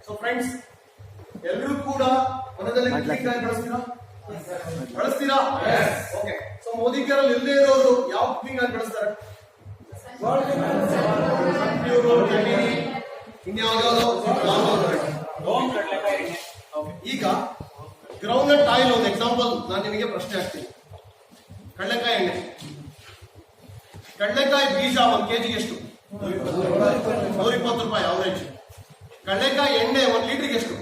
So friends ಎಲ್ಲರೂ ಕೂಡ ಮನದಲ್ಲಿ ಬಳಸ್ತೀರಾ ಬಳಸ್ತೀರಾ ಓಕೆ ಸೊ ಮೋದಿ ಕೇರಲ್ ಇಲ್ಲದೆ ಇರೋರು ಯಾವ ಕ್ಲಿಂಗ್ ಆಗಿ ಬಳಸ್ತಾರೆ Okay. ಈಗ ಗ್ರೌಂಡ್ನಟ್ ಆಯಿಲ್ ಒಂದು ಎಕ್ಸಾಂಪಲ್ ನಾನು ನಿಮಗೆ ಪ್ರಶ್ನೆ ಹಾಕ್ತೀನಿ. ಕಡಲೆಕಾಯಿ ಎಣ್ಣೆ. ಕಡಲೆಕಾಯಿ ಬೀಜ ಒಂದು ಕೆಜಿಗೆ ಎಷ್ಟು? ನೂರ ಇಪ್ಪತ್ತು ರೂಪಾಯಿ ಅವರೇಜ್ ಕಡಲೆಕಾಯಿ ಎಣ್ಣೆ ಒಂದು ಲೀಟರ್ಗೆ ಎಷ್ಟು?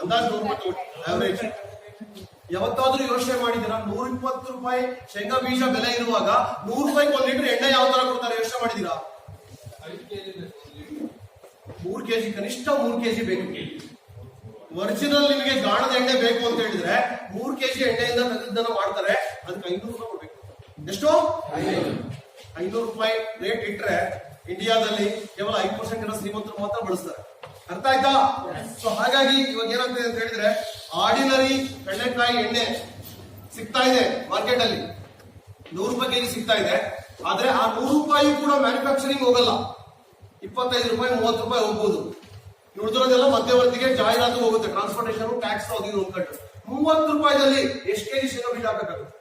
ಅಂದಾಜು ಅವರೇಜ್ ಯಾವತ್ತಾದ್ರೂ ಯೋಚನೆ ಮಾಡಿದಿರಾ ನೂರ ಇಪ್ಪತ್ತು ರೂಪಾಯಿ ಶೇಂಗಾ ಬೀಜ ಬೆಲೆ ಇರುವಾಗ ನೂರು ರೂಪಾಯಿ ಒಂದು ಲೀಟರ್ ಎಣ್ಣೆ ಯಾವ ತರ ಕೊಡ್ತಾರೆ ಯೋಚನೆ ಮಾಡಿದ್ದೀರಾ? ಮೂರು ಕೆಜಿ ಕನಿಷ್ಠ ಮೂರು ಕೆಜಿ ಬೇಕು. ಒರಿಜಿನಲ್ ನಿಮಗೆ ಗಾಣದ ಎಣ್ಣೆ ಬೇಕು ಅಂತ ಹೇಳಿದ್ರೆ ಮೂರು ಕೆಜಿ ಎಣ್ಣೆಯಿಂದ ತೆಗೆದನ್ನ ಮಾಡ್ತಾರೆ ಅದಕ್ಕೆ ಐನೂರು ರೂಪಾಯಿ ಕೊಡ್ಬೇಕು. ಎಷ್ಟು? ಐನೂರು ರೂಪಾಯಿ ರೇಟ್ ಇಟ್ಟರೆ ಇಂಡಿಯಾದಲ್ಲಿ ಕೇವಲ ಐದು ಪರ್ಸೆಂಟ್ ಜನ ಶ್ರೀಮಂತರು ಮಾತ್ರ ಬಳಸ್ತಾರೆ. ಅರ್ಥ ಆಯ್ತಾ? ಸೊ ಹಾಗಾಗಿ ಇವಾಗ ಏನಾಗ್ತದೆ ಅಂತ ಹೇಳಿದ್ರೆ ಆರ್ಡಿನರಿ ಕಡಲೆಕಾಯಿ ಎಣ್ಣೆ ಸಿಗ್ತಾ ಇದೆ ಮಾರ್ಕೆಟ್ ಅಲ್ಲಿ. ನೂರು ರೂಪಾಯಿ ಕೆಜಿ ಸಿಗ್ತಾ ಇದೆ. ಆದ್ರೆ ಆ ನೂರು ರೂಪಾಯಿ ಕೂಡ ಮ್ಯಾನುಫ್ಯಾಕ್ಚರಿಂಗ್ ಹೋಗಲ್ಲ. ಇಪ್ಪತ್ತೈದು ರೂಪಾಯಿ, ಮೂವತ್ತು ರೂಪಾಯಿ ಹೋಗ್ಬೋದು. ಉಳಿದಿರೋದೆಲ್ಲ ಮಧ್ಯವರ್ತಿಗೆ ಜಾಹೀರಾತು ಹೋಗುತ್ತೆ. ಟ್ರಾನ್ಸ್ಪೋರ್ಟೇಷನ್ ಟ್ಯಾಕ್ಸ್ ಅದು ಅಂದ್ಕೊಂಡು. ಮೂವತ್ತು ರೂಪಾಯಿದಲ್ಲಿ ಎಷ್ಟು ಕೆಜಿ ಶೇಂಗಾ ಬೀಜ ಹಾಕಬೇಕಾಗುತ್ತೆ?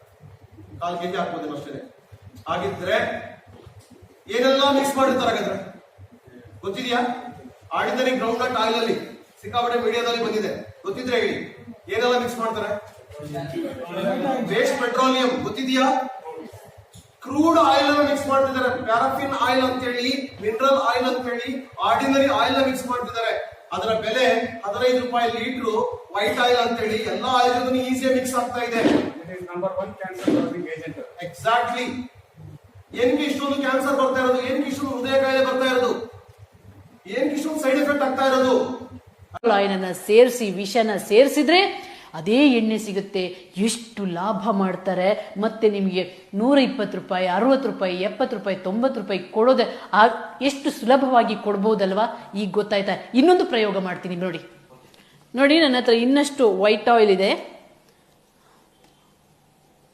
ಕಾಲು ಕೆಜಿ ಹಾಕ್ಬೋದೇನೋ ಅಷ್ಟೇ. ಹಾಗಿದ್ರೆ ಏನೆಲ್ಲ ಮಿಕ್ಸ್ ಮಾಡಿರ್ತಾರೆ ಹಾಗಾದ್ರೆ? ಗೊತ್ತಿದ್ಯಾ? ಆರ್ಡಿನರಿ ಗ್ರೌಂಡ್ ನಟ್ ಆಯಿಲ್ ಅಲ್ಲಿ ಸಿಕ್ಕಾಪಟ್ಟೆ ಮೀಡಿಯಾದಲ್ಲಿ ಬಂದಿದೆ. ಗೊತ್ತಿದ್ರೆ ಹೇಳಿ ಏನೆಲ್ಲ ಮಿಕ್ಸ್ ಮಾಡ್ತಾರೆ? ವೇಸ್ಟ್ ಪೆಟ್ರೋಲಿಯಂ ಗೊತ್ತಿದ್ಯಾ? ಕ್ರೂಡ್ ಆಯಿಲ್ ಅನ್ನು ಮಿಕ್ಸ್ ಮಾಡ್ತಿದ್ದಾರೆ. ಪ್ಯಾರಾಫಿನ್ ಆಯಿಲ್ ಅಂತ ಹೇಳಿ ಮಿನರಲ್ ಆಯಿಲ್ ಅಂತ ಹೇಳಿ ಆರ್ಡಿನರಿ ಆಯಿಲ್ ಮಿಕ್ಸ್ ಮಾಡ್ತಿದ್ದಾರೆ. ಅದರ ಬೆಲೆ ಹದಿನೈದು ರೂಪಾಯಿ ಲೀಟರ್ ವೈಟ್ ಆಯಿಲ್ ಅಂತ ಹೇಳಿ ಎಲ್ಲಾ ಆಯಿಲ್ ಈಸಿಯಾಗಿ ಮಿಕ್ಸ್ ಆಗ್ತಾ ಇದೆ. ಎಕ್ಸಾಕ್ಟ್ಲಿ ಏನಕ್ಕೆ ಇಷ್ಟೊಂದು ಕ್ಯಾನ್ಸರ್ ಬರ್ತಾ ಇರೋದು? ಏನಕ್ಕೆ ಇಷ್ಟೊಂದು ಹೃದಯ ಕಾಯಿಲೆ ಬರ್ತಾ ಇರೋದು? ಏನಕ್ಕೆ ಇಷ್ಟೊಂದು ಸೈಡ್ ಎಫೆಕ್ಟ್ ಆಗ್ತಾ ಇರೋದು? ಆಯಿಲನ್ನ ಸೇರಿಸಿ, ವಿಷನ ಸೇರಿಸಿದ್ರೆ ಅದೇ ಎಣ್ಣೆ ಸಿಗುತ್ತೆ. ಎಷ್ಟು ಲಾಭ ಮಾಡ್ತಾರೆ. ಮತ್ತೆ ನಿಮಗೆ ನೂರ ಇಪ್ಪತ್ತು ರೂಪಾಯಿ, ಅರವತ್ತು ರೂಪಾಯಿ, ಎಪ್ಪತ್ತು ರೂಪಾಯಿ, ತೊಂಬತ್ತು ರೂಪಾಯಿ ಕೊಡೋದೆ ಆ ಎಷ್ಟು ಸುಲಭವಾಗಿ ಕೊಡ್ಬೋದಲ್ವಾ? ಈಗ ಗೊತ್ತಾಯ್ತಾ? ಇನ್ನೊಂದು ಪ್ರಯೋಗ ಮಾಡ್ತೀನಿ ನೋಡಿ. ನೋಡಿ, ನನ್ನ ಹತ್ರ ಇನ್ನಷ್ಟು ವೈಟ್ ಆಯಿಲ್ ಇದೆ.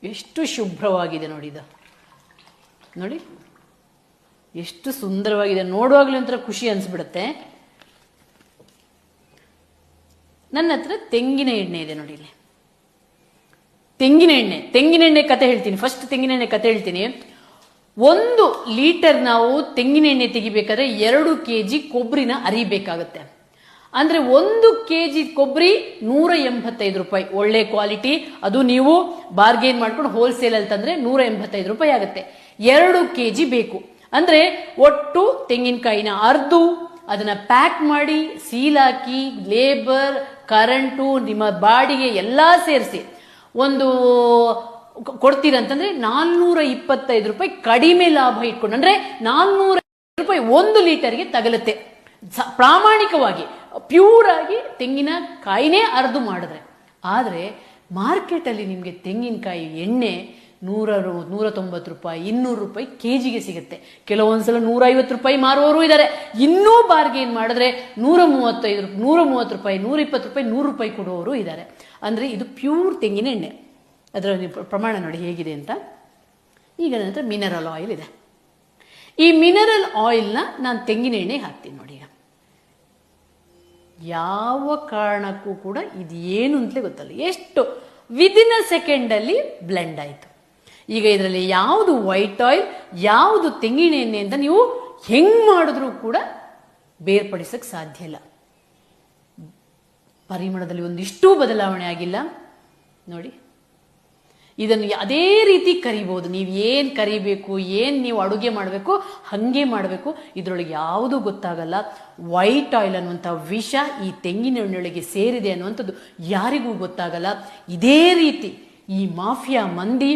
ಎಷ್ಟು ಶುಭ್ರವಾಗಿದೆ ನೋಡಿ ಇದು. ನೋಡಿ. ಎಷ್ಟು ಸುಂದರವಾಗಿದೆ. ನೋಡುವಾಗಲೇ ಒಂಥರ ಖುಷಿ ಅನ್ಸ್ಬಿಡುತ್ತೆ. ನನ್ನ ಹತ್ರ ತೆಂಗಿನ ಎಣ್ಣೆ ಇದೆ ನೋಡಿ ಇಲ್ಲಿ. ತೆಂಗಿನ ಎಣ್ಣೆ. ತೆಂಗಿನ ಎಣ್ಣೆ ಕತೆ ಹೇಳ್ತೀನಿ. ಫಸ್ಟ್ ತೆಂಗಿನ ಎಣ್ಣೆ ಕತೆ ಹೇಳ್ತೀನಿ. ಒಂದು ಲೀಟರ್ ನಾವು ತೆಂಗಿನ ಎಣ್ಣೆ ತೆಗಿಬೇಕಾದ್ರೆ ಎರಡು ಕೆ ಜಿ ಕೊಬ್ಬರಿನ ಅರಿಬೇಕಾಗುತ್ತೆ. ಅಂದ್ರೆ ಒಂದು ಕೆ ಜಿ ಕೊಬ್ಬರಿ ನೂರ ಎಂಬತ್ತೈದು ರೂಪಾಯಿ. ಒಳ್ಳೆ ಕ್ವಾಲಿಟಿ ಅದು ನೀವು ಬಾರ್ಗೇನ್ ಮಾಡ್ಕೊಂಡು ಹೋಲ್ಸೇಲ್ ಅಲ್ಲಿ ತಂದ್ರೆ ನೂರ ಎಂಬತ್ತೈದು ರೂಪಾಯಿ ಆಗುತ್ತೆ. ಎರಡು ಕೆ ಜಿ ಬೇಕು. ಅಂದ್ರೆ ಒಟ್ಟು ತೆಂಗಿನಕಾಯಿನ ಅರ್ದು, ಅದನ್ನ ಪ್ಯಾಕ್ ಮಾಡಿ, ಸೀಲ್ ಹಾಕಿ, ಲೇಬರ್, ಕರೆಂಟು, ನಿಮ್ಮ ಬಾಡಿಗೆ ಎಲ್ಲಾ ಸೇರಿಸಿ. ಒಂದು ಕೊಡ್ತೀರಂತಂದ್ರೆ ನಾಲ್ನೂರ ಇಪ್ಪತ್ತೈದು ರೂಪಾಯಿ ಕಡಿಮೆ ಲಾಭ ಇಟ್ಕೊಂಡು, ಅಂದ್ರೆ ನಾಲ್ನೂರ ರೂಪಾಯಿ ಒಂದು ಲೀಟರ್ಗೆ ತಗಲುತ್ತೆ. ಪ್ರಾಮಾಣಿಕವಾಗಿ, ಪ್ಯೂರ್ ಆಗಿ ತೆಂಗಿನ ಕಾಯಿನೇ ಅರ್ದು ಮಾಡಿದ್ರೆ. ಆದರೆ ಮಾರ್ಕೆಟಲ್ಲಿ ನಿಮಗೆ ತೆಂಗಿನಕಾಯಿ ಎಣ್ಣೆ ನೂರ ನೂರ ತೊಂಬತ್ತು ರೂಪಾಯಿ, ಇನ್ನೂರು ರೂಪಾಯಿ ಕೆಜಿಗೆ ಸಿಗುತ್ತೆ. ಕೆಲವೊಂದ್ಸಲ ನೂರ ಐವತ್ತು ರೂಪಾಯಿ ಮಾರುವವರು ಇದ್ದಾರೆ ಇನ್ನೂ ಬಾರ್ಗೇನ್ ಮಾಡಿದ್ರೆ ನೂರ ಮೂವತ್ತೈದು ನೂರ ಮೂವತ್ತು ರೂಪಾಯಿ, ನೂರ ಇಪ್ಪತ್ತು ರೂಪಾಯಿ, ನೂರು ರೂಪಾಯಿ ಕೊಡುವವರು ಇದ್ದಾರೆ ಅಂದರೆ ಇದು ಪ್ಯೂರ್ ತೆಂಗಿನ ಎಣ್ಣೆ. ಅದರ ಪ್ರಮಾಣ ನೋಡಿ ಹೇಗಿದೆ ಅಂತ. ಈಗ ನಂತರ ಮಿನರಲ್ ಆಯಿಲ್ ಇದೆ. ಈ ಮಿನರಲ್ ಆಯಿಲ್ನ ನಾನು ತೆಂಗಿನ ಎಣ್ಣೆ ಹಾಕ್ತೀನಿ ನೋಡಿ ಯಾವ ಕಾರಣಕ್ಕೂ ಕೂಡ ಇದು ಏನು ಅಂತಲೇ ಗೊತ್ತಲ್ಲ. ಎಷ್ಟು? ವಿದಿನ್ ಅ ಸೆಕೆಂಡಲ್ಲಿ ಬ್ಲೆಂಡ್ ಆಯಿತು. ಈಗ ಇದರಲ್ಲಿ ಯಾವುದು ವೈಟ್ ಆಯಿಲ್ ಯಾವುದು ತೆಂಗಿನ ಎಣ್ಣೆ ಅಂತ ನೀವು ಹೆಂಗ್ ಮಾಡಿದ್ರೂ ಕೂಡ ಬೇರ್ಪಡಿಸಕ್ಕೆ ಸಾಧ್ಯ ಇಲ್ಲ. ಪರಿಮಳದಲ್ಲಿ ಒಂದಿಷ್ಟು ಬದಲಾವಣೆ ಆಗಿಲ್ಲ. ನೋಡಿ, ಇದನ್ನು ಅದೇ ರೀತಿ ಕರಿಬಹುದು ನೀವು ಏನು ಕರಿಬೇಕು, ಏನು ನೀವು ಅಡುಗೆ ಮಾಡಬೇಕು, ಹಾಗೆ ಮಾಡಬೇಕು, ಇದರೊಳಗೆ ಯಾವುದೂ ಗೊತ್ತಾಗಲ್ಲ. ವೈಟ್ ಆಯಿಲ್ ಅನ್ನುವಂಥ ವಿಷ ಈ ತೆಂಗಿನ ಎಣ್ಣೆಯೊಳಗೆ ಸೇರಿದೆ ಅನ್ನುವಂಥದ್ದು ಯಾರಿಗೂ ಗೊತ್ತಾಗಲ್ಲ. ಇದೇ ರೀತಿ ಈ ಮಾಫಿಯಾ ಮಂದಿ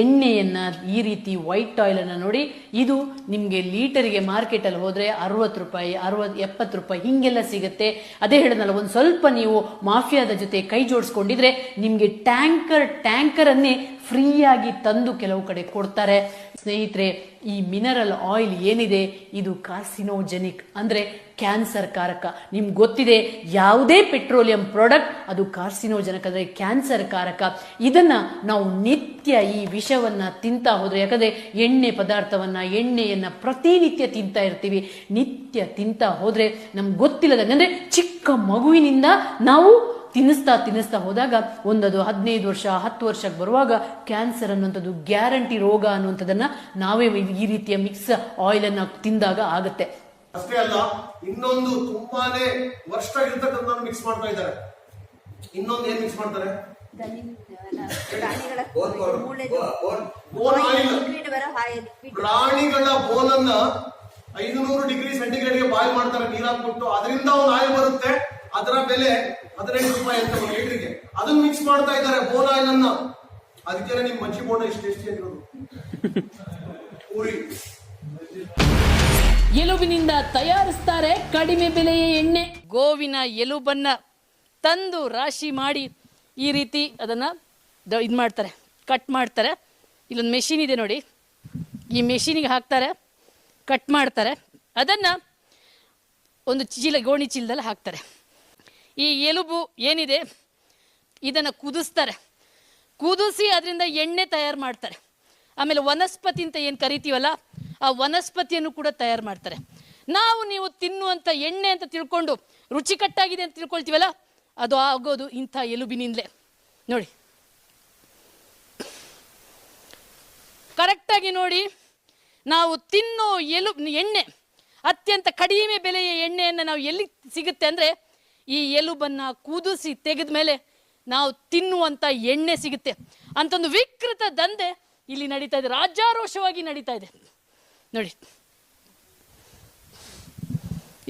ಎಣ್ಣೆಯನ್ನ ಈ ರೀತಿ ವೈಟ್ ಆಯಿಲನ್ನು ನೋಡಿ, ಇದು ನಿಮಗೆ ಲೀಟರಿಗೆ ಮಾರ್ಕೆಟಲ್ಲಿ ಹೋದರೆ ಅರವತ್ತು ರೂಪಾಯಿ ಅರವತ್ತು ಎಪ್ಪತ್ತು ರೂಪಾಯಿ ಹೀಗೆಲ್ಲ ಸಿಗುತ್ತೆ. ಅದೇ ಹೇಳಿದ್ನಲ್ಲ, ಒಂದು ಸ್ವಲ್ಪ ನೀವು ಮಾಫಿಯಾದ ಜೊತೆ ಕೈ ಜೋಡಿಸ್ಕೊಂಡಿದ್ರೆ ನಿಮಗೆ ಟ್ಯಾಂಕರ್ ಟ್ಯಾಂಕರನ್ನೇ ಫ್ರೀಯಾಗಿ ತಂದು ಕೆಲವು ಕಡೆ ಕೊಡ್ತಾರೆ. ಸ್ನೇಹಿತರೆ, ಈ ಮಿನರಲ್ ಆಯಿಲ್ ಏನಿದೆ? ಇದು ಕಾರ್ಸಿನೋಜೆನಿಕ್ ಅಂದ್ರೆ ಕ್ಯಾನ್ಸರ್ ಕಾರಕ. ನಿಮ್ಗೆ ಗೊತ್ತಿದೆ, ಯಾವುದೇ ಪೆಟ್ರೋಲಿಯಂ ಪ್ರಾಡಕ್ಟ್, ಅದು ಕಾರ್ಸಿನೋಜನಕ ಅಂದರೆ ಕ್ಯಾನ್ಸರ್ ಕಾರಕ. ಇದನ್ನು ನಾವು ನಿತ್ಯ ಈ ವಿಷವನ್ನು ತಿಂತಾ ಹೋದರೆ, ಯಾಕಂದರೆ ಎಣ್ಣೆ ಪದಾರ್ಥವನ್ನು, ಎಣ್ಣೆಯನ್ನು ಪ್ರತಿನಿತ್ಯ ತಿಂತಾ ಇರ್ತೀವಿ. ನಿತ್ಯ ತಿಂತಾ ಹೋದರೆ ನಮ್ಗೆ ಗೊತ್ತಿಲ್ಲದಂಗೆ ಅಂದರೆ ಚಿಕ್ಕ ಮಗುವಿನಿಂದ ನಾವು ತಿನ್ನಿಸ್ತಾ ತಿನ್ನಿಸ್ತಾ ಹೋದಾಗ, ಒಂದದು ಹದಿನೈದು ವರ್ಷ, ಹತ್ತು ವರ್ಷಕ್ಕೆ ಬರುವಾಗ ಕ್ಯಾನ್ಸರ್ ಅನ್ನುವಂಥದ್ದು ಗ್ಯಾರಂಟಿ ರೋಗ ಅನ್ನುವಂಥದ್ದನ್ನು ನಾವೇ ಈ ರೀತಿಯ ಮಿಕ್ಸ್ ಆಯಿಲನ್ನು ತಿಂದಾಗ ಆಗತ್ತೆ. ಅಷ್ಟೇ ಅಲ್ಲ ಇನ್ನೊಂದು ತುಂಬಾನೇ ವರ್ಷ ಇರ್ತಕ್ಕಂಥ ಮಿಕ್ಸ್ ಮಾಡ್ತಾ ಇದ್ದಾರೆ. ಇನ್ನೊಂದು ಏನ್ ಮಿಕ್ಸ್ ಮಾಡ್ತಾರೆ? ಪ್ರಾಣಿಗಳ ಬೋಲನ್ನ ಕೊಡು. ಮೂಳೆ ಬೋ- ಬೋನ್. ಬೋನ್ ಆಯಿಲ್ ಲಿಕ್ವಿಡ್ ಬರೋ ಹಾಯ್ ಲಿಕ್ವಿಡ್ ಪ್ರಾಣಿಗಳ ಬೋನ್ ಅನ್ನ ಐದುನೂರು ಡಿಗ್ರಿ ಸೆಂಟಿಗ್ರೇಡ್ಗೆ ಬಾಯ್ಲ್ ಮಾಡ್ತಾರೆ ನೀರ್ ಹಾಕ್ಬಿಟ್ಟು ಅದರಿಂದ ಒಂದು ಆಯಿಲ್ ಬರುತ್ತೆ. ಅದರ ಬೆಲೆ ಹದಿನೆಂಟು ರೂಪಾಯಿ ಅಂತ ಒಂದು ಲೀಟರ್ಗೆ ಅದನ್ನ ಮಿಕ್ಸ್ ಮಾಡ್ತಾ ಇದ್ದಾರೆ ಬೋನ್ ಆಯಿಲ್ ಅನ್ನ. ಅದಕ್ಕೆ ನಿಮ್ ಮಜ್ಜಿ ಬೋಂಡ ಇಷ್ಟು ಟೇಸ್ಟಿ ಆಗಿರೋದು ಪೂರಿ. ಎಲುಬಿನಿಂದ ತಯಾರಿಸ್ತಾರೆ ಕಡಿಮೆ ಬೆಲೆಯ ಎಣ್ಣೆ. ಗೋವಿನ ಎಲುಬನ್ನ ತಂದು ರಾಶಿ ಮಾಡಿ ಈ ರೀತಿ ಅದನ್ನ ಇದು ಮಾಡ್ತಾರೆ ಕಟ್ ಮಾಡ್ತಾರೆ. ಇಲ್ಲೊಂದು ಮೆಷಿನ್ ಇದೆ ನೋಡಿ. ಈ ಮೆಷಿನಿಗೆ ಹಾಕ್ತಾರೆ ಕಟ್ ಮಾಡ್ತಾರೆ. ಅದನ್ನ ಒಂದು ಚೀಲ, ಗೋಣಿ ಚೀಲದಲ್ಲಿ ಹಾಕ್ತಾರೆ. ಈ ಎಲುಬು ಏನಿದೆ? ಇದನ್ನು ಕುದಿಸ್ತಾರೆ. ಕುದಿಸಿ ಅದರಿಂದ ಎಣ್ಣೆ ತಯಾರು ಮಾಡ್ತಾರೆ. ಆಮೇಲೆ ವನಸ್ಪತಿ ಅಂತ ಏನು ಕರಿತೀವಲ್ಲ ಆ ವನಸ್ಪತಿಯನ್ನು ಕೂಡ ತಯಾರು ಮಾಡ್ತಾರೆ. ನಾವು ನೀವು ತಿನ್ನುವಂಥ ಎಣ್ಣೆ ಅಂತ ತಿಳ್ಕೊಂಡು, ರುಚಿಕಟ್ಟಾಗಿದೆ ಅಂತ ತಿಳ್ಕೊಳ್ತೀವಲ್ಲ, ಅದು ಆಗೋದು ಇಂಥ ಎಲುಬಿನಿಂದಲೇ. ನೋಡಿ. ಕರೆಕ್ಟಾಗಿ ನೋಡಿ, ನಾವು ತಿನ್ನೋ ಎಲು, ಎಣ್ಣೆ, ಅತ್ಯಂತ ಕಡಿಮೆ ಬೆಲೆಯ ಎಣ್ಣೆಯನ್ನು ನಾವು ಎಲ್ಲಿ ಸಿಗುತ್ತೆ ಅಂದರೆ, ಈ ಎಲುಬನ್ನು ಕುದಿಸಿ ತೆಗೆದ ಮೇಲೆ ನಾವು ತಿನ್ನುವಂಥ ಎಣ್ಣೆ ಸಿಗುತ್ತೆ. ಅಂತ ಒಂದು ವಿಕೃತ ದಂಧೆ ಇಲ್ಲಿ ನಡೀತಾ ಇದೆ, ರಾಜ್ಯಾರೋಷವಾಗಿ ನಡೀತಾ ಇದೆ. ನೋಡಿ.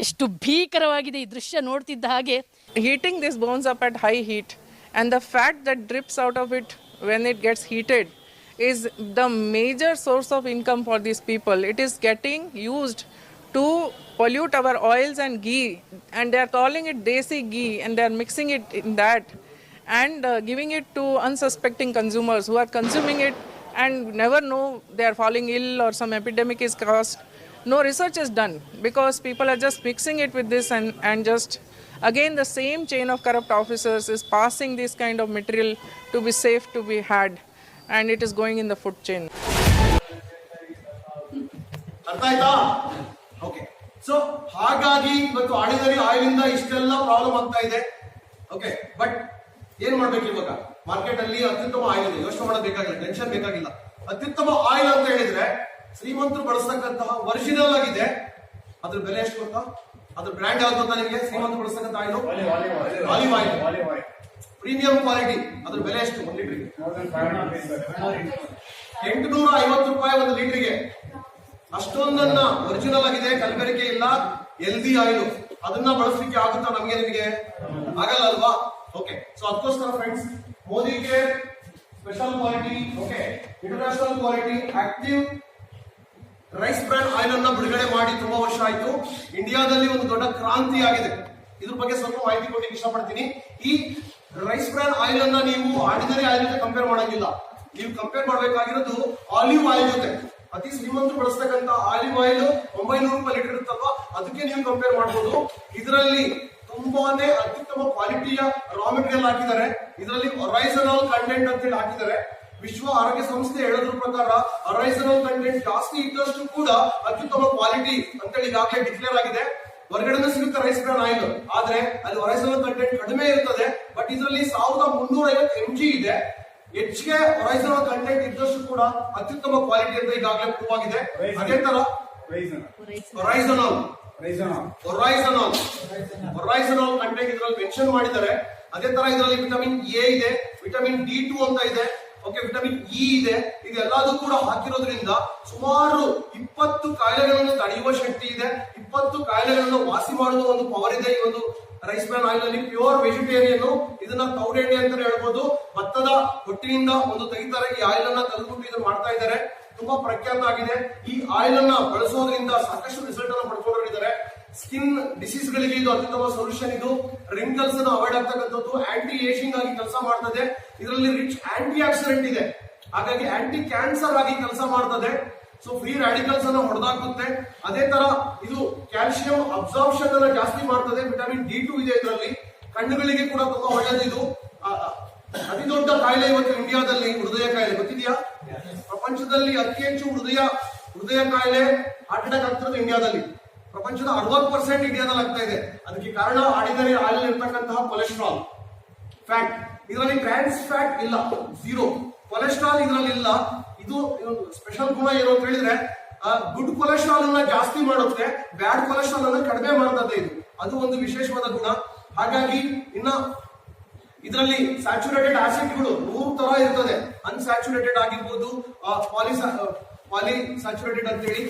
ಎಷ್ಟು ಭೀಕರವಾಗಿದೆ ಈ ದೃಶ್ಯ ನೋಡ್ತಿದ್ದ ಹಾಗೆ. Heating this bones up at high heat and the fat that drips out of it when it gets heated is the major source of income for these people it is getting used to pollute our oils and ghee and they are calling it desi ghee and they are mixing it in that and giving it to unsuspecting consumers who are consuming it and never know they are falling ill or some epidemic is caused no research is done because people are just mixing it with this and, and just again the same chain of corrupt officers is passing this kind of material to be safe to be had and it is going in the food chain ಅರ್ಥ ಆಯ್ತಾ okay so ಹಾಗಾಗಿ ಇವತ್ತು ordinary oil ಇಂದ ಇಷ್ಟೆಲ್ಲ problem ಆಗ್ತಾ ಇದೆ okay but ಏನ್ ಮಾಡ್ಬೇಕು ಇವಾಗ ಮಾರ್ಕೆಟ್ ಅಲ್ಲಿ ಅತ್ಯುತ್ತಮ ಆಯಿಲ್ ಇದೆ. ಯೋಚನೆ ಮಾಡಬೇಕಾಗಿಲ್ಲ ಬೇಕಾಗಿಲ್ಲ ಟೆನ್ಷನ್ ಬೇಕಾಗಿಲ್ಲ. ಅತ್ಯುತ್ತಮ ಆಯಿಲ್ ಅಂತ ಹೇಳಿದ್ರೆ ಶ್ರೀಮಂತರು ಬಳಸ್ತಕ್ಕಂತಹ ಒರಿಜಿನಲ್ ಆಗಿದೆ. ಅದ್ರ ಬೆಲೆ ಎಷ್ಟು ಗೊತ್ತಾ? ಅದ್ರ ಬ್ರ್ಯಾಂಡ್ ಯಾವ್ದು ಗೊತ್ತಾ ನಿಮಗೆ? ಶ್ರೀಮಂತರು ಬಳಸ್ತಕ್ಕಂಥ oil? Olive oil. Premium quality ಅದ್ರ ಬೆಲೆ ಎಷ್ಟು? ಒಂದು ಲೀಟರ್ಗೆ More than 500 ಎಂಟುನೂರ ಐವತ್ತು ರೂಪಾಯಿ ಒಂದು ಲೀಟರ್ಗೆ ಅಷ್ಟೊಂದನ್ನ ಒರಿಜಿನಲ್ ಆಗಿದೆ. ಕಲಬೆರಕೆ ಇಲ್ಲ. ಎಲ್ದಿ ಆಯಿಲ್ ಅದನ್ನ ಬಳಸಲಿಕ್ಕೆ ಆಗುತ್ತಾ ನಮಗೆ ನಿಮಗೆ? ಆಗಲ್ಲ ಅಲ್ವಾ? ಓಕೆ ಸೊ ಅದಕ್ಕೋಸ್ಕರ ಫ್ರೆಂಡ್ಸ್ ಮೋದಿಗೆ special quality okay international quality active rice brand oil ಅನ್ನ ಬಿಡುಗಡೆ ಮಾಡಿ ತುಂಬಾ ವರ್ಷ ಆಯಿತು. ಇಂಡಿಯಾದಲ್ಲಿ ಒಂದು ದೊಡ್ಡ ಕ್ರಾಂತಿ ಆಗಿದೆ. ಇದ್ರ ಬಗ್ಗೆ ಸ್ವಲ್ಪ ಮಾಹಿತಿ ಕೊಡ್ಲಿಕ್ಕೆ ಇಷ್ಟಪಡ್ತೀನಿ. ಈ ರೈಸ್ ಬ್ರ್ಯಾಂಡ್ ಆಯಿಲ್ ಅನ್ನ ನೀವು ಆರ್ಡಿನರಿ ಆಯಿಲ್ ಜೊತೆ ಕಂಪೇರ್ ಮಾಡಂಗಿಲ್ಲ. ನೀವು ಕಂಪೇರ್ ಮಾಡಬೇಕಾಗಿರೋದು ಆಲಿವ್ ಆಯಿಲ್ ಜೊತೆ. ಅತಿ ಶ್ರೀಮಂತರು ಬಳಸ್ತಕ್ಕಂತ ಆಲಿವ್ ಆಯಿಲ್ ಒಂಬೈನೂರು ರೂಪಾಯಿ ಲೀಟರ್ ಇರುತ್ತಲ್ವಾ? ಅದಕ್ಕೆ ನೀವು ಕಂಪೇರ್ ಮಾಡಬಹುದು ಇದರಲ್ಲಿ ತುಂಬಾನೇ ಅತ್ಯುತ್ತಮ ಕ್ವಾಲಿಟಿಯ ರಾ ಮೆಟೀರಿಯಲ್ ಹಾಕಿದ್ದಾರೆ. ಇದರಲ್ಲಿ ಅರೈಸನಲ್ ಕಂಟೆಂಟ್ ಅಂತ ಹೇಳಿ ಹಾಕಿದ್ದಾರೆ. ವಿಶ್ವ ಆರೋಗ್ಯ ಸಂಸ್ಥೆ ಹೇಳೋದ್ರ ಪ್ರಕಾರ ಅರೈಸನಲ್ ಕಂಟೆಂಟ್ ಜಾಸ್ತಿ ಇದ್ದಷ್ಟು ಕೂಡ ಅತ್ಯುತ್ತಮ ಕ್ವಾಲಿಟಿ ಅಂತೇಳಿ ಈಗಾಗಲೇ ಡಿಕ್ಲೇರ್ ಆಗಿದೆ. ಹೊರಗಡೆ ಸಿಗುತ್ತೆ ರೈಸ್ ಬ್ರಾನ್ ಆಯಿಲ್ ಆದ್ರೆ ಅಲ್ಲಿ ಒರೈಸನಲ್ ಕಂಟೆಂಟ್ ಕಡಿಮೆ ಇರ್ತದೆ. ಬಟ್ ಇದರಲ್ಲಿ ಸಾವಿರದ ಮುನ್ನೂರ ಐವತ್ತು ಎಂ ಜಿ ಇದೆ. ಹೆಚ್ಚಿಗೆ ಒರೈಸನಲ್ ಕಂಟೆಂಟ್ ಇದ್ದಷ್ಟು ಕೂಡ ಅತ್ಯುತ್ತಮ ಕ್ವಾಲಿಟಿ ಅಂತ ಈಗಾಗಲೇ ಪ್ರೂವ್ ಆಗಿದೆ. ಅದೇ ತರ Raisin. ಹೊರೈಸನಾಲ್ ಒರೈಸನಾಲ್ ಕಂಟೆಂಟ್ ಇದರಲ್ಲಿ ಮೆನ್ಷನ್ ಮಾಡಿದ್ದಾರೆ. ಅದೇ ತರ ಇದರಲ್ಲಿ ವಿಟಮಿನ್ ಎ ಇದೆ ವಿಟಮಿನ್ ಡಿ ಟು ಅಂತ ಇದೆ. ಓಕೆ ವಿಟಮಿನ್ ಇ ಇದೆ. ಇದೆಲ್ಲದೂ ಕೂಡ ಹಾಕಿರೋದ್ರಿಂದ ಸುಮಾರು ಇಪ್ಪತ್ತು ಕಾಯಿಲೆಗಳನ್ನು ತಡೆಯುವ ಶಕ್ತಿ ಇದೆ. ಇಪ್ಪತ್ತು ಕಾಯಿಲೆಗಳನ್ನು ವಾಸಿ ಮಾಡುವ ಒಂದು ಪವರ್ ಇದೆ ಈ ಒಂದು ರೈಸ್ ಮ್ಯಾನ್ ಆಯಿಲ್ ಅಲ್ಲಿ. ಪ್ಯೂರ್ ವೆಜಿಟೇರಿಯನ್ ಇದನ್ನ ತೌಡೆಣ್ಣೆ ಅಂತ ಹೇಳ್ಬೋದು. ಭತ್ತದ ಹೊಟ್ಟಿನಿಂದ ಒಂದು ತೆಗಿತಾರೆ. ಈ ಆಯಿಲ್ ಅನ್ನ ತೆಗೆದುಬಿಟ್ಟು ಇದನ್ನ ಮಾಡ್ತಾ ಇದ್ದಾರೆ. ತುಂಬಾ ಪ್ರಖ್ಯಾತ ಆಗಿದೆ. ಈ ಆಯಿಲ್ ಅನ್ನ ಬಳಸೋದ್ರಿಂದ ಸಾಕಷ್ಟು ರಿಸಲ್ಟ್ ಅನ್ನ ಪಡ್ಕೊಂಡಿದ್ದಾರೆ ಸ್ಕಿನ್ ಡಿಸೀಸ್ ಗಳಿಗೆ ಇದು ಅತ್ಯುತ್ತಮ ಸೊಲ್ಯೂಷನ್ ಇದು ರಿಂಕಲ್ಸ್ ಅನ್ನು ಅವಾಯ್ಡ್ ಆಗ್ತಕ್ಕಂಥದ್ದು. ಆಂಟಿ ಏಜಿಂಗ್ ಆಗಿ ಕೆಲಸ ಮಾಡ್ತದೆ. ಇದರಲ್ಲಿ ರಿಚ್ ಆಂಟಿ ಆಕ್ಸಿಡೆಂಟ್ ಇದೆ. ಹಾಗಾಗಿ ಆಂಟಿ ಕ್ಯಾನ್ಸರ್ ಆಗಿ ಕೆಲಸ ಮಾಡ್ತದೆ. ಸೊ ಫ್ರೀ ರಾಡಿಕಲ್ಸ್ ಅನ್ನು ಹೊಡೆದಾಕುತ್ತೆ. ಅದೇ ತರ ಇದು ಕ್ಯಾಲ್ಸಿಯಂ ಅಬ್ಸಾರ್ಪ್ಷನ್ ಅನ್ನ ಜಾಸ್ತಿ ಮಾಡ್ತದೆ. ವಿಟಮಿನ್ ಡಿ ಟು ಇದೆ ಇದರಲ್ಲಿ. ಕಣ್ಣುಗಳಿಗೆ ಕೂಡ ತುಂಬಾ ಒಳ್ಳೆಯದಿದು ಇದು ಅತಿ ದೊಡ್ಡ ಕಾಯಿಲೆ ಇವತ್ತು ಇಂಡಿಯಾದಲ್ಲಿ ಹೃದಯ ಕಾಯಿಲೆ. ಗೊತ್ತಿದೆಯಾ? ಪ್ರಪಂಚದಲ್ಲಿ ಅತಿ ಹೆಚ್ಚು ಹೃದಯ ಹೃದಯ ಕಾಯಿಲೆ ಹಾರ್ಟ್ ಅಟ್ಯಾಕ್ ಆಗ್ತಿರೋದು ಇಂಡಿಯಾದಲ್ಲಿ. ಪ್ರಪಂಚದ ಅರವತ್ತು ಪರ್ಸೆಂಟ್ ಇಂಡಿಯಾದಲ್ಲಿ ಆಗ್ತಾ ಇದೆ. ಅದಕ್ಕೆ ಕಾರಣ ಆಡಿದರೆ ಆಯಿಲ್ ಇರ್ತಕ್ಕಂತಹ ಕೊಲೆಸ್ಟ್ರಾಲ್ ಫ್ಯಾಟ್ ಇದರಲ್ಲಿ ಟ್ರಾನ್ಸ್ ಫ್ಯಾಟ್ ಇಲ್ಲ. ಝೀರೋ ಕೊಲೆಸ್ಟ್ರಾಲ್ ಇದರಲ್ಲಿ ಇಲ್ಲ. ಇದು ಸ್ಪೆಷಲ್ ಗುಣ ಏನು ಅಂತ ಹೇಳಿದ್ರೆ ಗುಡ್ ಕೊಲೆಸ್ಟ್ರಾಲ್ ಅನ್ನ ಜಾಸ್ತಿ ಮಾಡುತ್ತೆ ಬ್ಯಾಡ್ ಕೊಲೆಸ್ಟ್ರಾಲ್ ಅನ್ನ ಕಡಿಮೆ ಮಾಡ್ತದೆ ಇದು. ಅದು ಒಂದು ವಿಶೇಷವಾದ ಗುಣ. ಹಾಗಾಗಿ ಇನ್ನ ಇದರಲ್ಲಿ ಸ್ಯಾಚುರೇಟೆಡ್ ಆಸಿಡ್ಗಳು ಮೂರು ತರ ಇರ್ತದೆ. ಅನ್ಸ್ಯಾಚುರೇಟೆಡ್ ಆಗಿರ್ಬೋದು ಪಾಲಿ ಪಾಲಿ ಸ್ಯಾಚುರೇಟೆಡ್ ಅಂತ ಹೇಳಿ